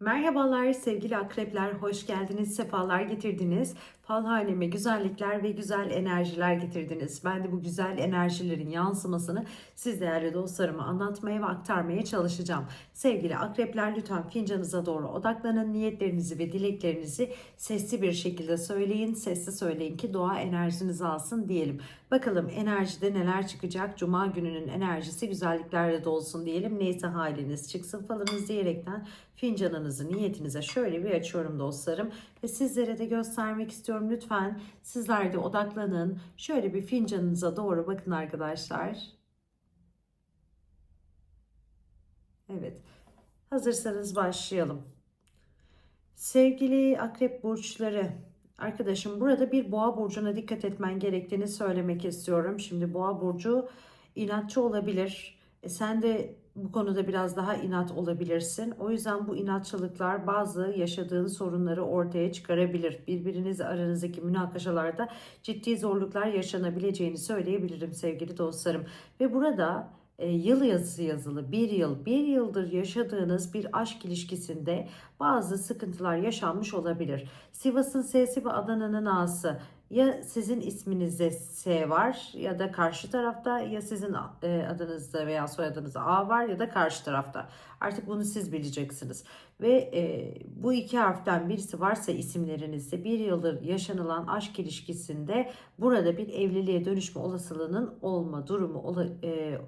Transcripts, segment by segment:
Merhabalar sevgili akrepler, hoş geldiniz, sefalar getirdiniz. Fal halime güzellikler ve güzel enerjiler getirdiniz. Ben de bu güzel enerjilerin yansımasını siz değerli dostlarıma anlatmaya ve aktarmaya çalışacağım. Sevgili akrepler lütfen fincanınıza doğru odaklanın. Niyetlerinizi ve dileklerinizi sesli bir şekilde söyleyin. Sesli söyleyin ki doğa enerjinizi alsın diyelim. Bakalım enerjide neler çıkacak? Cuma gününün enerjisi güzelliklerle dolsun diyelim. Neyse haliniz çıksın falınız diyerekten fincanınızı niyetinize şöyle bir açıyorum dostlarım. Ve sizlere de göstermek istiyorum. Lütfen sizler de odaklanın. Şöyle bir fincanınıza doğru bakın arkadaşlar. Evet. Hazırsanız başlayalım. Sevgili akrep burçları, arkadaşım burada bir boğa burcuna dikkat etmen gerektiğini söylemek istiyorum. Şimdi boğa burcu inatçı olabilir. E sen de bu konuda biraz daha inat olabilirsin. O yüzden bu inatçılıklar bazı yaşadığın sorunları ortaya çıkarabilir. Birbiriniz aranızdaki münakaşalarda ciddi zorluklar yaşanabileceğini söyleyebilirim sevgili dostlarım. Ve burada e, yıl yazısı yazılı bir yıl, bir yıldır yaşadığınız bir aşk ilişkisinde bazı sıkıntılar yaşanmış olabilir. Sivas'ın S'si ve Adana'nın A'sı ya sizin isminizde S var ya da karşı tarafta ya sizin e, adınızda veya soyadınızda A var ya da karşı tarafta. Artık bunu siz bileceksiniz. Ve e, bu iki harften birisi varsa isimlerinizde bir yıldır yaşanılan aşk ilişkisinde burada bir evliliğe dönüşme olasılığının olma durumu ola, e,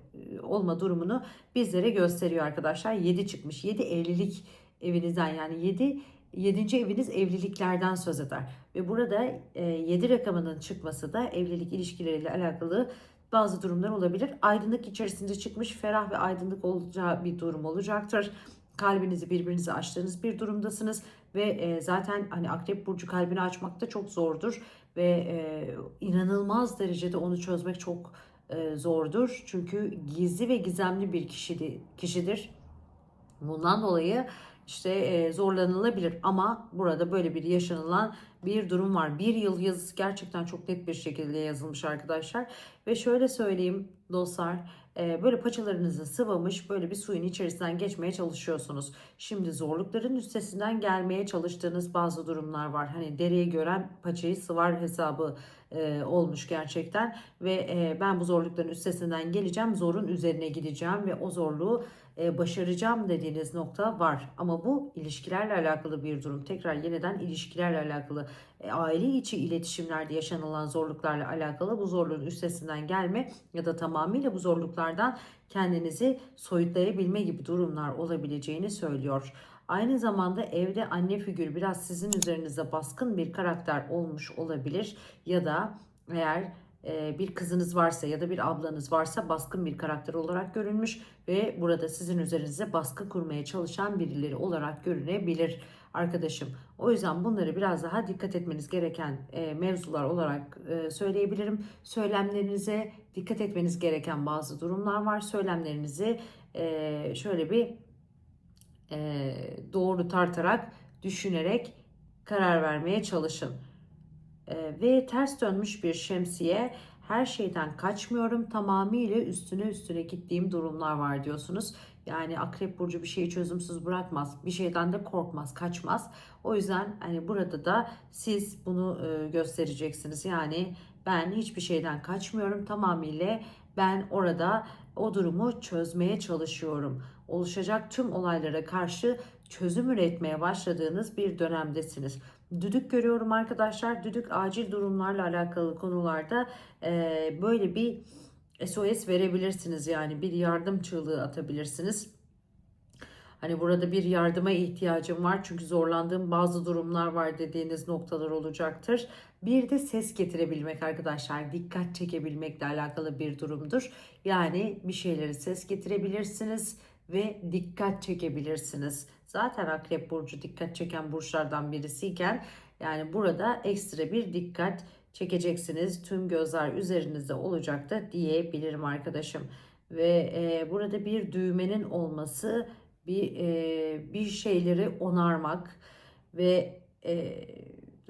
olma durumunu bizlere gösteriyor arkadaşlar. 7 çıkmış. 7 evlilik evinizden yani 7 7. eviniz evliliklerden söz eder. Ve burada e, 7 rakamının çıkması da evlilik ilişkileriyle alakalı bazı durumlar olabilir. Aydınlık içerisinde çıkmış ferah ve aydınlık olacağı bir durum olacaktır. Kalbinizi birbirinize açtığınız bir durumdasınız ve e, zaten hani akrep burcu kalbini açmak da çok zordur ve e, inanılmaz derecede onu çözmek çok e, zordur. Çünkü gizli ve gizemli bir kişidir. Bundan dolayı işte e, zorlanılabilir ama burada böyle bir yaşanılan bir durum var. Bir yıl yazısı gerçekten çok net bir şekilde yazılmış arkadaşlar. Ve şöyle söyleyeyim dostlar e, böyle paçalarınızı sıvamış böyle bir suyun içerisinden geçmeye çalışıyorsunuz. Şimdi zorlukların üstesinden gelmeye çalıştığınız bazı durumlar var. Hani dereye gören paçayı sıvar hesabı e, olmuş gerçekten. Ve e, ben bu zorlukların üstesinden geleceğim. Zorun üzerine gideceğim ve o zorluğu başaracağım dediğiniz nokta var. Ama bu ilişkilerle alakalı bir durum. Tekrar yeniden ilişkilerle alakalı e, aile içi iletişimlerde yaşanılan zorluklarla alakalı bu zorluğun üstesinden gelme ya da tamamıyla bu zorluklardan kendinizi soyutlayabilme gibi durumlar olabileceğini söylüyor. Aynı zamanda evde anne figürü biraz sizin üzerinizde baskın bir karakter olmuş olabilir ya da eğer e, bir kızınız varsa ya da bir ablanız varsa baskın bir karakter olarak görünmüş ve burada sizin üzerinize baskı kurmaya çalışan birileri olarak görünebilir arkadaşım. O yüzden bunları biraz daha dikkat etmeniz gereken e, mevzular olarak e, söyleyebilirim. Söylemlerinize dikkat etmeniz gereken bazı durumlar var. Söylemlerinizi şöyle bir doğru tartarak, düşünerek karar vermeye çalışın. Ee, ve ters dönmüş bir şemsiye her şeyden kaçmıyorum tamamıyla üstüne üstüne gittiğim durumlar var diyorsunuz. Yani akrep burcu bir şeyi çözümsüz bırakmaz. Bir şeyden de korkmaz, kaçmaz. O yüzden hani burada da siz bunu e, göstereceksiniz. Yani ben hiçbir şeyden kaçmıyorum. Tamamıyla ben orada o durumu çözmeye çalışıyorum. Oluşacak tüm olaylara karşı çözüm üretmeye başladığınız bir dönemdesiniz. Düdük görüyorum arkadaşlar. Düdük acil durumlarla alakalı konularda e, böyle bir SOS verebilirsiniz. Yani bir yardım çığlığı atabilirsiniz. Hani burada bir yardıma ihtiyacım var çünkü zorlandığım bazı durumlar var dediğiniz noktalar olacaktır. Bir de ses getirebilmek arkadaşlar dikkat çekebilmekle alakalı bir durumdur. Yani bir şeyleri ses getirebilirsiniz ve dikkat çekebilirsiniz. Zaten Akrep Burcu dikkat çeken burçlardan birisiyken yani burada ekstra bir dikkat çekeceksiniz. Tüm gözler üzerinizde olacak da diyebilirim arkadaşım. Ve e, burada bir düğmenin olması bir e, bir şeyleri onarmak ve e,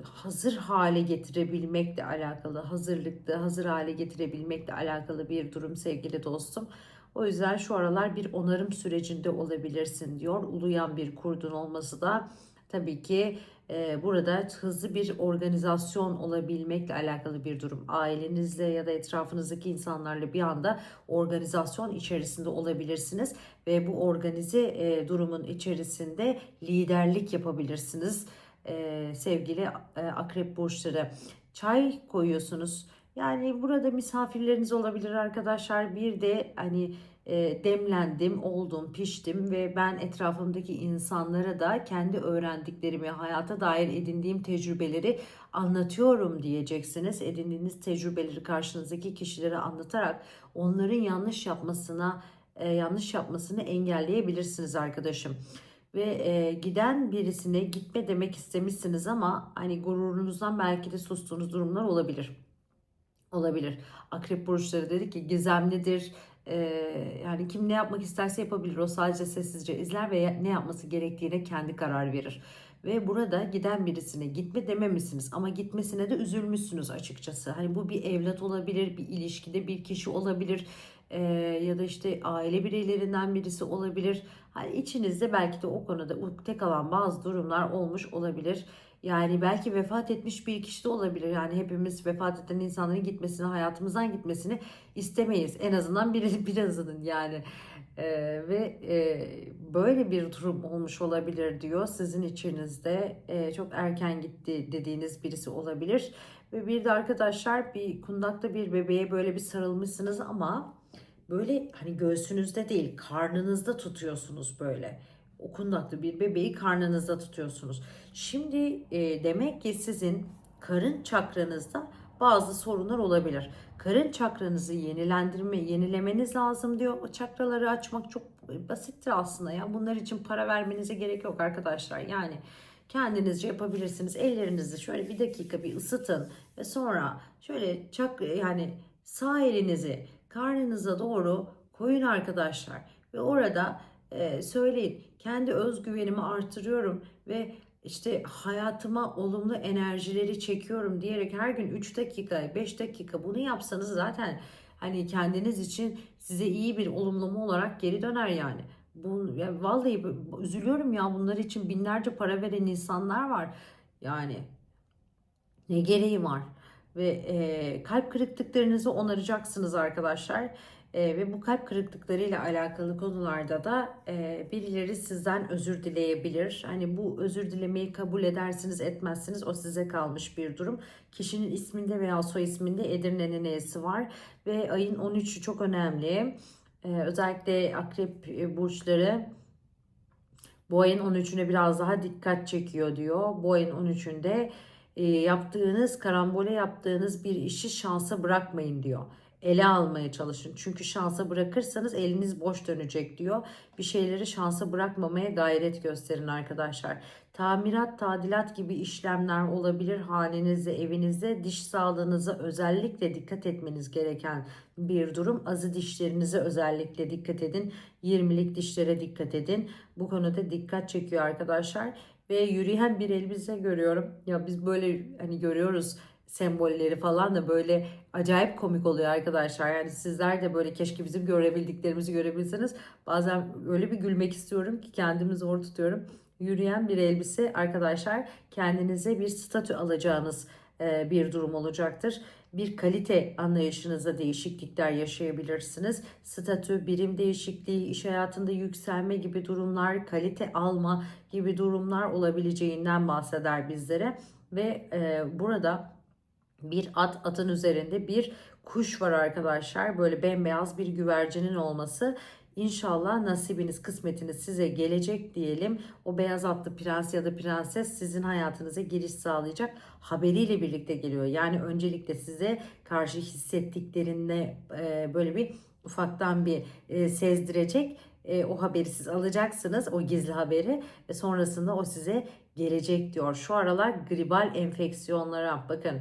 hazır hale getirebilmekle alakalı, hazırlıkta hazır hale getirebilmekle alakalı bir durum sevgili dostum. O yüzden şu aralar bir onarım sürecinde olabilirsin diyor. Uluyan bir kurdun olması da tabii ki burada hızlı bir organizasyon olabilmekle alakalı bir durum. Ailenizle ya da etrafınızdaki insanlarla bir anda organizasyon içerisinde olabilirsiniz ve bu organize e, durumun içerisinde liderlik yapabilirsiniz. E, sevgili e, akrep burçları çay koyuyorsunuz. Yani burada misafirleriniz olabilir arkadaşlar. Bir de hani e, demlendim, oldum, piştim ve ben etrafımdaki insanlara da kendi öğrendiklerimi, hayata dair edindiğim tecrübeleri anlatıyorum diyeceksiniz. Edindiğiniz tecrübeleri karşınızdaki kişilere anlatarak onların yanlış yapmasına e, yanlış yapmasını engelleyebilirsiniz arkadaşım. Ve e, giden birisine gitme demek istemişsiniz ama hani gururunuzdan belki de sustuğunuz durumlar olabilir. Olabilir. Akrep burçları dedi ki gizemlidir. E, yani kim ne yapmak isterse yapabilir. O sadece sessizce izler ve ne yapması gerektiğine kendi karar verir. Ve burada giden birisine gitme dememişsiniz ama gitmesine de üzülmüşsünüz açıkçası. Hani bu bir evlat olabilir, bir ilişkide bir kişi olabilir e, ya da işte aile bireylerinden birisi olabilir. Hani içinizde belki de o konuda ukde kalan bazı durumlar olmuş olabilir. Yani belki vefat etmiş bir kişi de olabilir. Yani hepimiz vefat eden insanların gitmesini, hayatımızdan gitmesini istemeyiz. En azından bir, birazının yani. Ee, ve e, böyle bir durum olmuş olabilir diyor. Sizin içinizde e, çok erken gitti dediğiniz birisi olabilir. Ve bir de arkadaşlar bir kundakta bir bebeğe böyle bir sarılmışsınız ama böyle hani göğsünüzde değil karnınızda tutuyorsunuz böyle. O kundakta bir bebeği karnınızda tutuyorsunuz. Şimdi e, demek ki sizin karın çakranızda bazı sorunlar olabilir. Karın çakranızı yenilendirme, yenilemeniz lazım diyor. O çakraları açmak çok basittir aslında ya. Bunlar için para vermenize gerek yok arkadaşlar. Yani kendinizce yapabilirsiniz. Ellerinizi şöyle bir dakika bir ısıtın ve sonra şöyle çak yani sağ elinizi karnınıza doğru koyun arkadaşlar ve orada e, söyleyin kendi özgüvenimi artırıyorum ve işte hayatıma olumlu enerjileri çekiyorum diyerek her gün 3 dakika 5 dakika bunu yapsanız zaten hani kendiniz için size iyi bir olumlama olarak geri döner yani. Bu, ya vallahi üzülüyorum ya bunlar için binlerce para veren insanlar var. Yani ne gereği var? Ve e, kalp kırıklıklarınızı onaracaksınız arkadaşlar. E, ve bu kalp kırıklıklarıyla alakalı konularda da e, birileri sizden özür dileyebilir. Hani bu özür dilemeyi kabul edersiniz etmezsiniz o size kalmış bir durum. Kişinin isminde veya soy isminde Edirne'nin E'si var ve ayın 13'ü çok önemli. E, özellikle akrep burçları bu ayın 13'üne biraz daha dikkat çekiyor diyor. Bu ayın 13'ünde e, yaptığınız karambole yaptığınız bir işi şansa bırakmayın diyor ele almaya çalışın. Çünkü şansa bırakırsanız eliniz boş dönecek diyor. Bir şeyleri şansa bırakmamaya gayret gösterin arkadaşlar. Tamirat, tadilat gibi işlemler olabilir hanenizde, evinizde. Diş sağlığınıza özellikle dikkat etmeniz gereken bir durum. Azı dişlerinize özellikle dikkat edin. 20'lik dişlere dikkat edin. Bu konuda dikkat çekiyor arkadaşlar. Ve yürüyen bir elbise görüyorum. Ya biz böyle hani görüyoruz sembolleri falan da böyle acayip komik oluyor arkadaşlar. Yani sizler de böyle keşke bizim görebildiklerimizi görebilseniz. Bazen öyle bir gülmek istiyorum ki kendimi zor tutuyorum. Yürüyen bir elbise arkadaşlar kendinize bir statü alacağınız bir durum olacaktır. Bir kalite anlayışınızda değişiklikler yaşayabilirsiniz. Statü, birim değişikliği, iş hayatında yükselme gibi durumlar, kalite alma gibi durumlar olabileceğinden bahseder bizlere. Ve e, burada bir at atın üzerinde bir kuş var arkadaşlar. Böyle bembeyaz bir güvercinin olması. İnşallah nasibiniz, kısmetiniz size gelecek diyelim. O beyaz atlı prens ya da prenses sizin hayatınıza giriş sağlayacak haberiyle birlikte geliyor. Yani öncelikle size karşı hissettiklerinde e, böyle bir ufaktan bir e, sezdirecek. E, o haberi siz alacaksınız, o gizli haberi ve sonrasında o size gelecek diyor. Şu aralar gribal enfeksiyonlara bakın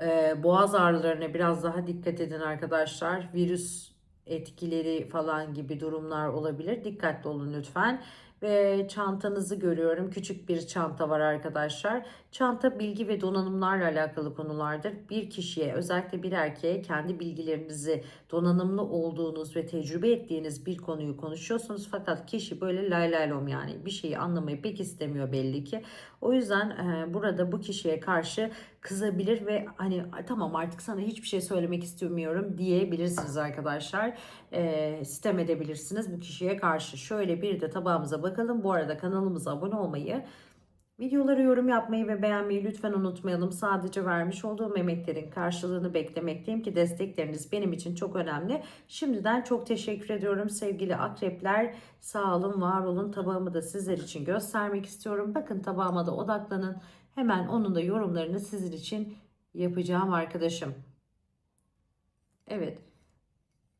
ee, boğaz ağrılarına biraz daha dikkat edin arkadaşlar. Virüs etkileri falan gibi durumlar olabilir. Dikkatli olun lütfen. ve çantanızı görüyorum. Küçük bir çanta var arkadaşlar. Çanta bilgi ve donanımlarla alakalı konulardır. Bir kişiye özellikle bir erkeğe kendi bilgilerinizi donanımlı olduğunuz ve tecrübe ettiğiniz bir konuyu konuşuyorsunuz. Fakat kişi böyle lay lay lom yani bir şeyi anlamayı pek istemiyor belli ki. O yüzden e, burada bu kişiye karşı kızabilir ve hani tamam artık sana hiçbir şey söylemek istemiyorum diyebilirsiniz arkadaşlar. E, sitem edebilirsiniz bu kişiye karşı. Şöyle bir de tabağımıza bakalım. Bu arada kanalımıza abone olmayı, Videoları yorum yapmayı ve beğenmeyi lütfen unutmayalım. Sadece vermiş olduğum emeklerin karşılığını beklemekteyim ki destekleriniz benim için çok önemli. Şimdiden çok teşekkür ediyorum sevgili akrepler. Sağ olun, var olun. Tabağımı da sizler için göstermek istiyorum. Bakın tabağıma da odaklanın. Hemen onun da yorumlarını sizin için yapacağım arkadaşım. Evet.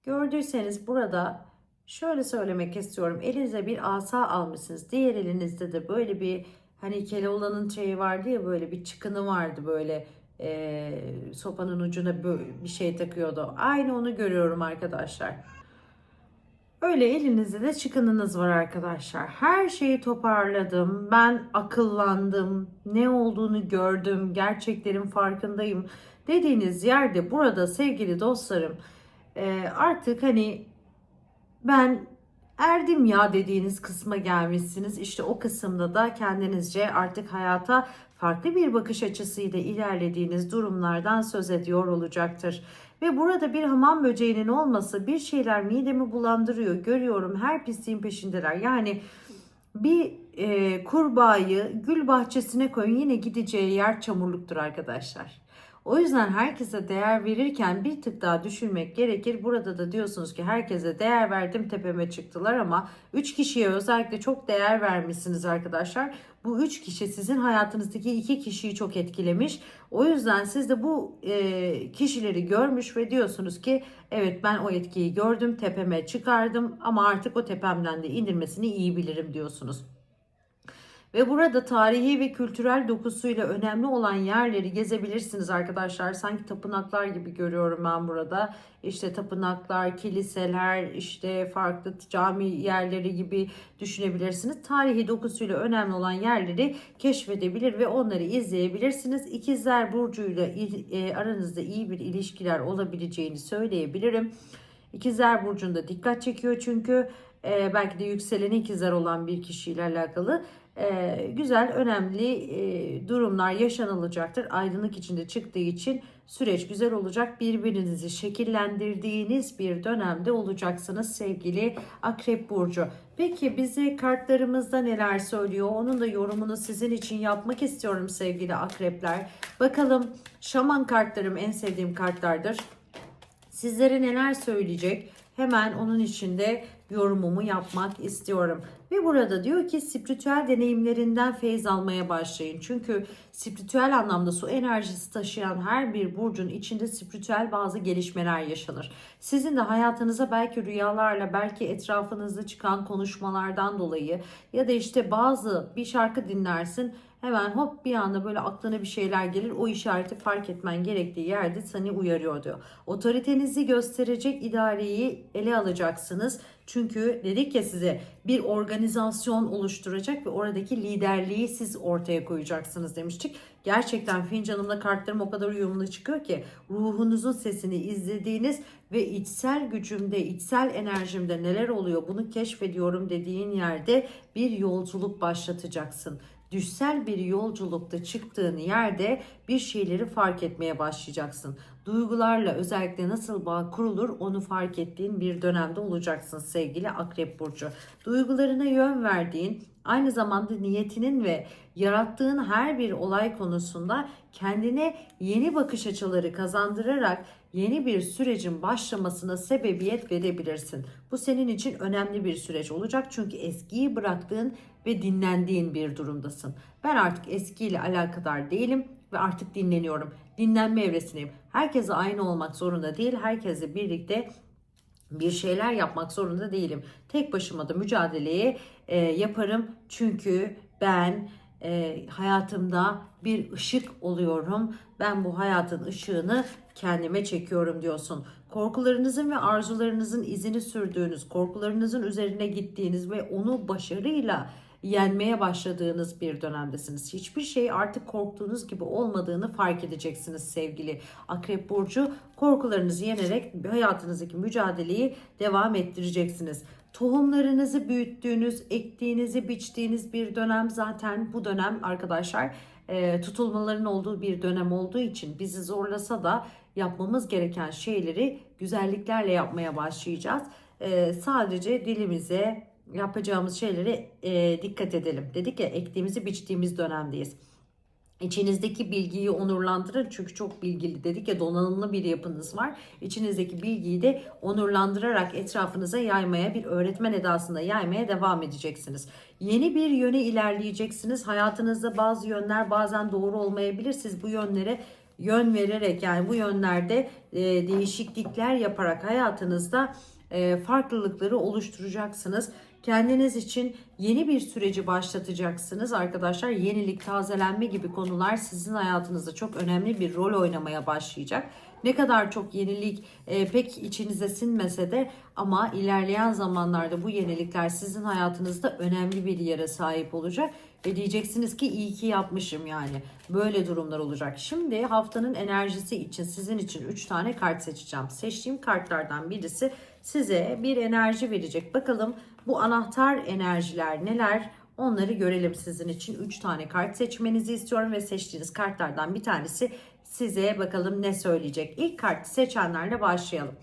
Gördüyseniz burada şöyle söylemek istiyorum. Elinize bir asa almışsınız. Diğer elinizde de böyle bir Hani Keloğlan'ın şeyi vardı ya böyle bir çıkını vardı böyle e, sopanın ucuna bir şey takıyordu. Aynı onu görüyorum arkadaşlar. Öyle elinizde de çıkınınız var arkadaşlar. Her şeyi toparladım. Ben akıllandım. Ne olduğunu gördüm. Gerçeklerin farkındayım. Dediğiniz yerde burada sevgili dostlarım e, artık hani ben erdim ya dediğiniz kısma gelmişsiniz. İşte o kısımda da kendinizce artık hayata farklı bir bakış açısıyla ilerlediğiniz durumlardan söz ediyor olacaktır. Ve burada bir hamam böceğinin olması bir şeyler midemi bulandırıyor. Görüyorum her pisliğin peşindeler. Yani bir e, kurbağayı gül bahçesine koyun yine gideceği yer çamurluktur arkadaşlar. O yüzden herkese değer verirken bir tık daha düşünmek gerekir. Burada da diyorsunuz ki herkese değer verdim tepeme çıktılar ama 3 kişiye özellikle çok değer vermişsiniz arkadaşlar. Bu 3 kişi sizin hayatınızdaki 2 kişiyi çok etkilemiş. O yüzden siz de bu e, kişileri görmüş ve diyorsunuz ki evet ben o etkiyi gördüm tepeme çıkardım ama artık o tepemden de indirmesini iyi bilirim diyorsunuz. Ve burada tarihi ve kültürel dokusuyla önemli olan yerleri gezebilirsiniz arkadaşlar. Sanki tapınaklar gibi görüyorum ben burada. İşte tapınaklar, kiliseler, işte farklı cami yerleri gibi düşünebilirsiniz. Tarihi dokusuyla önemli olan yerleri keşfedebilir ve onları izleyebilirsiniz. İkizler Burcu'yla e, aranızda iyi bir ilişkiler olabileceğini söyleyebilirim. İkizler Burcu'nda dikkat çekiyor çünkü e, belki de yükseleni ikizler olan bir kişiyle alakalı e, güzel, önemli e, durumlar yaşanılacaktır. Aydınlık içinde çıktığı için süreç güzel olacak. Birbirinizi şekillendirdiğiniz bir dönemde olacaksınız sevgili Akrep Burcu. Peki bize kartlarımızda neler söylüyor? Onun da yorumunu sizin için yapmak istiyorum sevgili akrepler. Bakalım şaman kartlarım en sevdiğim kartlardır. Sizlere neler söyleyecek? Hemen onun içinde yorumumu yapmak istiyorum. Ve burada diyor ki spiritüel deneyimlerinden feyz almaya başlayın. Çünkü spiritüel anlamda su enerjisi taşıyan her bir burcun içinde spiritüel bazı gelişmeler yaşanır. Sizin de hayatınıza belki rüyalarla, belki etrafınızda çıkan konuşmalardan dolayı ya da işte bazı bir şarkı dinlersin hemen hop bir anda böyle aklına bir şeyler gelir. O işareti fark etmen gerektiği yerde seni uyarıyor diyor. Otoritenizi gösterecek idareyi ele alacaksınız. Çünkü dedik ya size bir organizasyon oluşturacak ve oradaki liderliği siz ortaya koyacaksınız demiştik. Gerçekten fincanımda kartlarım o kadar uyumlu çıkıyor ki ruhunuzun sesini izlediğiniz ve içsel gücümde, içsel enerjimde neler oluyor bunu keşfediyorum dediğin yerde bir yolculuk başlatacaksın düşsel bir yolculukta çıktığın yerde bir şeyleri fark etmeye başlayacaksın. Duygularla özellikle nasıl bağ kurulur onu fark ettiğin bir dönemde olacaksın sevgili Akrep Burcu. Duygularına yön verdiğin, aynı zamanda niyetinin ve yarattığın her bir olay konusunda kendine yeni bakış açıları kazandırarak yeni bir sürecin başlamasına sebebiyet verebilirsin. Bu senin için önemli bir süreç olacak çünkü eskiyi bıraktığın ve dinlendiğin bir durumdasın. Ben artık eskiyle alakadar değilim ve artık dinleniyorum. Dinlenme evresindeyim. Herkese aynı olmak zorunda değil. Herkesle birlikte bir şeyler yapmak zorunda değilim. Tek başıma da mücadeleyi e, yaparım. Çünkü ben e, hayatımda bir ışık oluyorum. Ben bu hayatın ışığını kendime çekiyorum diyorsun. Korkularınızın ve arzularınızın izini sürdüğünüz, korkularınızın üzerine gittiğiniz ve onu başarıyla yenmeye başladığınız bir dönemdesiniz. Hiçbir şey artık korktuğunuz gibi olmadığını fark edeceksiniz sevgili Akrep Burcu. Korkularınızı yenerek hayatınızdaki mücadeleyi devam ettireceksiniz. Tohumlarınızı büyüttüğünüz, ektiğinizi, biçtiğiniz bir dönem zaten bu dönem arkadaşlar e, tutulmaların olduğu bir dönem olduğu için bizi zorlasa da yapmamız gereken şeyleri güzelliklerle yapmaya başlayacağız. E, sadece dilimize yapacağımız şeylere e, dikkat edelim. Dedik ya ektiğimizi biçtiğimiz dönemdeyiz. İçinizdeki bilgiyi onurlandırın çünkü çok bilgili dedik ya donanımlı bir yapınız var. İçinizdeki bilgiyi de onurlandırarak etrafınıza yaymaya bir öğretmen edasında yaymaya devam edeceksiniz. Yeni bir yöne ilerleyeceksiniz. Hayatınızda bazı yönler bazen doğru olmayabilir. Siz bu yönlere yön vererek yani bu yönlerde e, değişiklikler yaparak hayatınızda e, farklılıkları oluşturacaksınız. Kendiniz için yeni bir süreci başlatacaksınız arkadaşlar. Yenilik, tazelenme gibi konular sizin hayatınızda çok önemli bir rol oynamaya başlayacak. Ne kadar çok yenilik e, pek içinize sinmese de ama ilerleyen zamanlarda bu yenilikler sizin hayatınızda önemli bir yere sahip olacak. Ve diyeceksiniz ki iyi ki yapmışım yani. Böyle durumlar olacak. Şimdi haftanın enerjisi için sizin için 3 tane kart seçeceğim. Seçtiğim kartlardan birisi size bir enerji verecek. Bakalım bu anahtar enerjiler neler? Onları görelim sizin için. 3 tane kart seçmenizi istiyorum ve seçtiğiniz kartlardan bir tanesi size bakalım ne söyleyecek. İlk kartı seçenlerle başlayalım.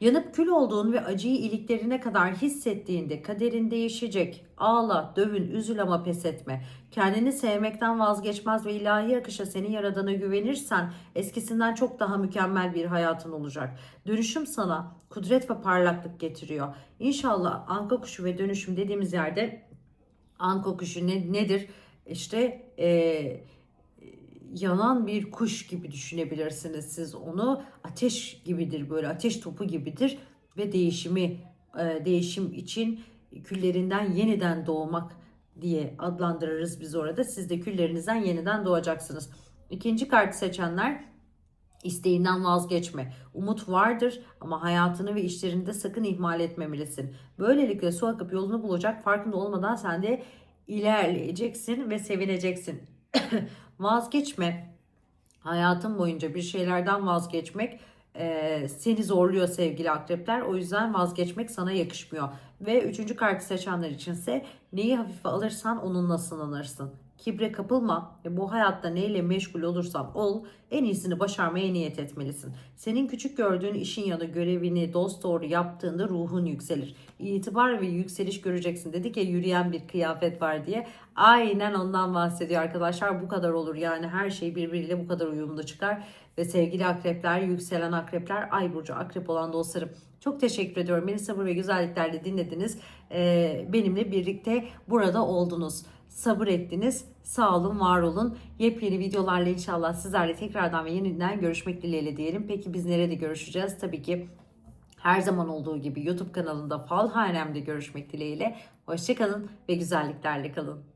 Yanıp kül olduğun ve acıyı iliklerine kadar hissettiğinde kaderin değişecek. Ağla, dövün, üzül ama pes etme. Kendini sevmekten vazgeçmez ve ilahi akışa seni yaradana güvenirsen eskisinden çok daha mükemmel bir hayatın olacak. Dönüşüm sana kudret ve parlaklık getiriyor. İnşallah anka kuşu ve dönüşüm dediğimiz yerde anka kuşu ne, nedir? İşte eee yanan bir kuş gibi düşünebilirsiniz siz onu. Ateş gibidir böyle ateş topu gibidir ve değişimi e, değişim için küllerinden yeniden doğmak diye adlandırırız biz orada. Siz de küllerinizden yeniden doğacaksınız. İkinci kartı seçenler isteğinden vazgeçme. Umut vardır ama hayatını ve işlerini de sakın ihmal etmemelisin. Böylelikle su akıp yolunu bulacak farkında olmadan sen de ilerleyeceksin ve sevineceksin. vazgeçme. Hayatın boyunca bir şeylerden vazgeçmek e, seni zorluyor sevgili akrepler. O yüzden vazgeçmek sana yakışmıyor. Ve üçüncü kartı seçenler içinse neyi hafife alırsan onunla sınanırsın. Kibre kapılma bu hayatta neyle meşgul olursan ol en iyisini başarmaya niyet etmelisin. Senin küçük gördüğün işin ya da görevini dost doğru yaptığında ruhun yükselir. İtibar ve yükseliş göreceksin. Dedik ya yürüyen bir kıyafet var diye. Aynen ondan bahsediyor arkadaşlar. Bu kadar olur yani her şey birbiriyle bu kadar uyumlu çıkar. Ve sevgili akrepler, yükselen akrepler, ay burcu akrep olan dostlarım çok teşekkür ediyorum. Beni sabır ve güzelliklerle dinlediniz. Ee, benimle birlikte burada oldunuz. Sabır ettiniz. Sağ olun, var olun. Yepyeni videolarla inşallah sizlerle tekrardan ve yeniden görüşmek dileğiyle diyelim. Peki biz nerede görüşeceğiz? Tabii ki her zaman olduğu gibi YouTube kanalında Falhanem'de görüşmek dileğiyle. Hoşçakalın ve güzelliklerle kalın.